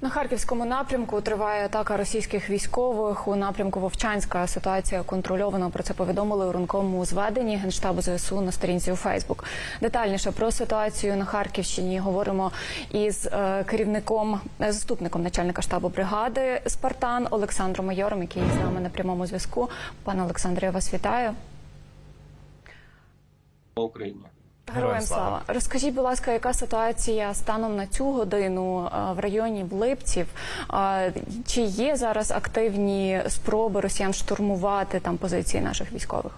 На харківському напрямку триває атака російських військових. У напрямку Вовчанська ситуація контрольована. Про це повідомили у ранковому зведенні генштабу ЗСУ на сторінці у Фейсбук. Детальніше про ситуацію на Харківщині говоримо із е, керівником, е, заступником начальника штабу бригади Спартан Олександром Майором, який з нами на прямому зв'язку. Пане Олександре, я вас вітаю. Україні. Героям слава. Розкажіть, будь ласка, яка ситуація станом на цю годину е, в районі Влипців? Е, Чи є зараз активні спроби росіян штурмувати там позиції наших військових?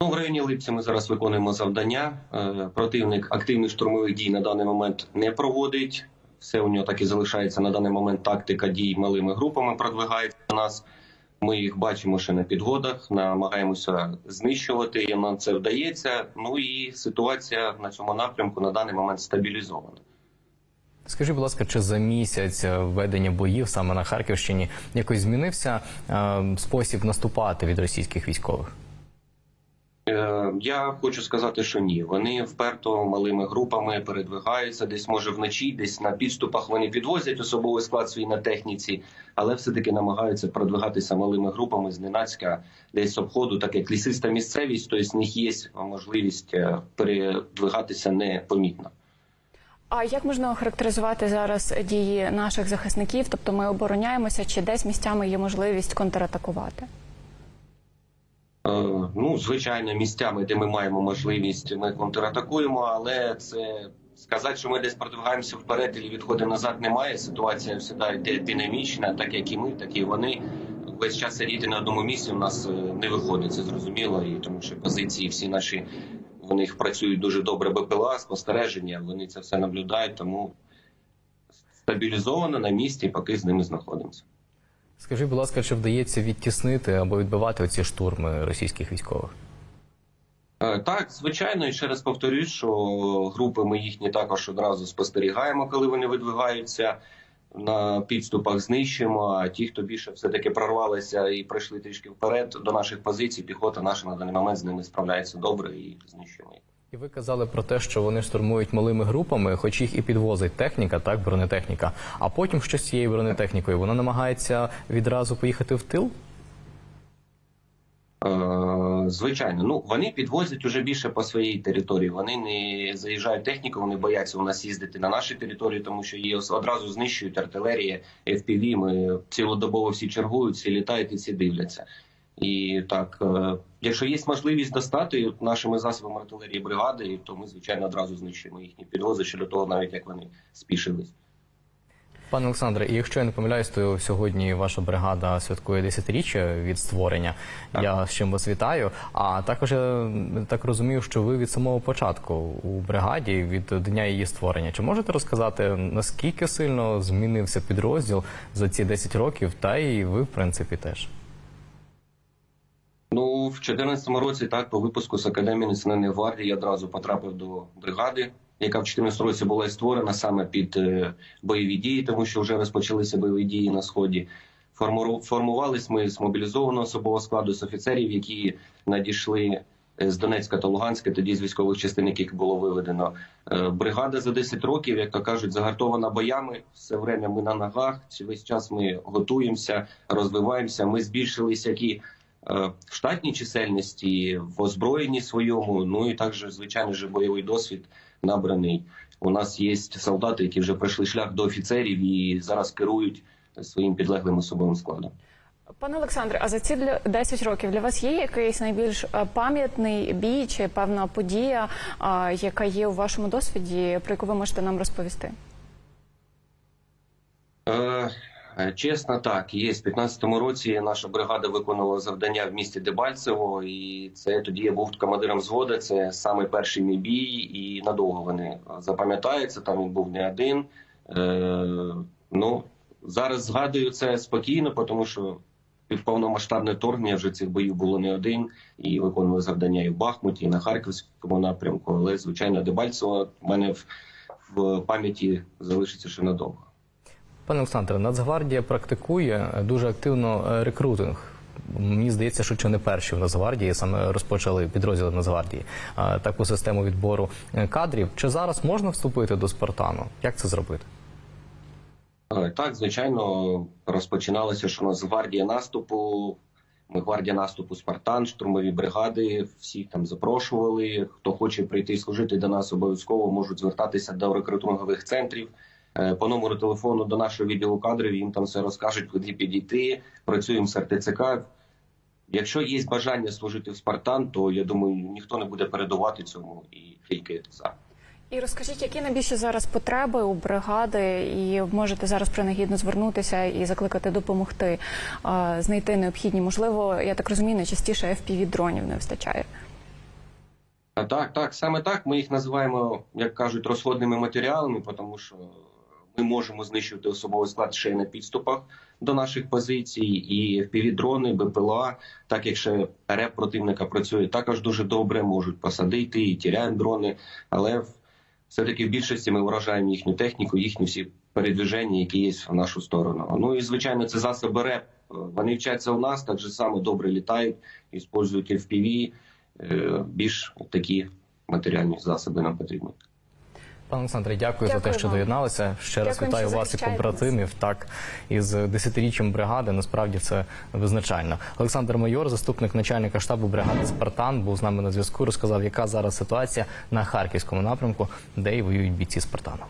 Ну, в районі Липці ми зараз виконуємо завдання. Е, Противник активних штурмових дій на даний момент не проводить. Все у нього так і залишається на даний момент. Тактика дій малими групами продвигається до нас. Ми їх бачимо ще на підводах, намагаємося знищувати. І нам це вдається. Ну і ситуація на цьому напрямку на даний момент стабілізована. Скажіть, будь ласка, чи за місяць е, ведення боїв саме на Харківщині якось змінився е, спосіб наступати від російських військових? Е, Я хочу сказати, що ні. Вони вперто малими групами передвигаються. Десь може вночі, десь на підступах вони підвозять особовий склад свій на техніці, але все таки намагаються продвигатися малими групами зненацька, десь обходу, так як лісиста місцевість, тобто в них є можливість е, передвигатися непомітно. А як можна охарактеризувати зараз дії наших захисників? Тобто ми обороняємося, чи десь місцями є можливість контратакувати? Е, Ну, звичайно, місцями, де ми маємо можливість, ми контратакуємо, але це сказати, що ми десь продвигаємося вперед і відходимо назад, немає. Ситуація всегда йде динамічна, так як і ми, так і вони. Весь час сидіти на одному місці у нас е, не виходить, це зрозуміло, і тому що позиції всі наші в них працюють дуже добре БПЛА, спостереження. Вони це все наблюдають, тому стабілізовано на місці, поки з ними знаходимося. Скажіть, будь ласка, чи вдається відтіснити або відбивати оці штурми російських військових? Е, Так, звичайно, і ще раз повторюсь, що групи ми їхні також одразу спостерігаємо, коли вони видвигаються на підступах, знищуємо. А ті, хто більше все таки прорвалися і пройшли трішки вперед до наших позицій, піхота наша на даний момент з ними справляється добре і знищуємо їх. І ви казали про те, що вони штурмують малими групами, хоч їх і підвозить техніка, так бронетехніка. А потім що з цією бронетехнікою вона намагається відразу поїхати в тил? Е, Звичайно, ну вони підвозять уже більше по своїй території. Вони не заїжджають техніку, вони бояться у нас їздити на нашій території, тому що її одразу знищують артилерія, FPV, Ми цілодобово всі чергують, всі літають і всі дивляться. І так, е, якщо є можливість достати нашими засобами артилерії бригади, то ми звичайно одразу знищуємо їхні підвози ще до того, навіть як вони спішились. Пане Олександре, і якщо я не помиляюсь, то сьогодні ваша бригада святкує 10-річчя від створення. Я з чим вас вітаю. А також я так розумію, що ви від самого початку у бригаді від дня її створення. Чи можете розказати наскільки сильно змінився підрозділ за ці 10 років? Та і ви, в принципі, теж. В 2014 році, так, по випуску з Академії Національної гвардії я одразу потрапив до бригади, яка в 2014 році була створена саме під е, бойові дії, тому що вже розпочалися бойові дії на сході. Форму- Формувались ми з мобілізованого особового складу, з офіцерів, які надійшли е, з Донецька та Луганська, тоді з військових частин, яких було виведено. Е, Бригада за 10 років, як то кажуть, загартована боями. Все время ми на ногах. Весь час ми готуємося, розвиваємося. Ми збільшилися як в штатній чисельності, в озброєнні своєму. Ну і також, звичайно ж, бойовий досвід набраний. У нас є солдати, які вже пройшли шлях до офіцерів і зараз керують своїм підлеглим особовим складом. Пане Олександре, а за ці для- 10 років для вас є якийсь найбільш е, пам'ятний бій чи певна подія, е, яка є у вашому досвіді, про яку ви можете нам розповісти? Е, е, Чесно, так є. В 15-му році наша бригада виконувала завдання в місті Дебальцево, і це тоді я був командиром взводу. Це саме перший мій бій, і надовго вони запам'ятаються. Там він був не один. Е, ну зараз згадую це спокійно, тому що повномасштабне вторгнення вже цих боїв було не один, і виконували завдання і в Бахмуті, і на Харківському напрямку. Але звичайно, Дебальцево в мене в, в пам'яті залишиться ще надовго. Пане Олександре, Нацгвардія практикує дуже активно е, рекрутинг. Мені здається, що чи не перші в Нацгвардії саме розпочали підрозділи Нацгвардії таку систему відбору е, кадрів. Чи зараз можна вступити до Спартану? Як це зробити? Е, Так, звичайно, розпочиналося, що у нас гвардія наступу. Ми гвардія наступу Спартан, штурмові бригади. Всіх там запрошували. Хто хоче прийти служити до нас, обов'язково можуть звертатися до рекрутингових центрів. Е, По номеру телефону до нашого відділу кадрів їм там все розкажуть, куди підійти. Працюємо з РТЦК. Якщо є бажання служити в Спартан, то я думаю, ніхто не буде передувати цьому і тільки за. І розкажіть, які найбільші зараз потреби у бригади, і можете зараз принагідно звернутися і закликати допомогти е, знайти необхідні. Можливо, я так розумію, найчастіше fpv дронів не вистачає. А Так, так, саме так. Ми їх називаємо, як кажуть, розходними матеріалами, тому що ми можемо знищувати особовий склад ще й на підступах до наших позицій, і впівдрони, БПЛА, так як ще РЕП противника працює, також дуже добре можуть посадити і тіряємо дрони, але все-таки в більшості ми вражаємо їхню техніку, їхні всі передвіження, які є в нашу сторону. Ну і звичайно, це засоби РЕП. Вони вчаться у нас, так же само добре літають, використовують FPV, Е, більш такі матеріальні засоби нам потрібні. Пане Олександре, дякую, за те, що вам. доєдналися. Ще раз Дякуємо, вітаю вас і побратимів. Так із десятиріччям бригади. Насправді це визначально. Олександр Майор, заступник начальника штабу бригади Спартан, був з нами на зв'язку. Розказав, яка зараз ситуація на харківському напрямку, де й воюють бійці Спартану.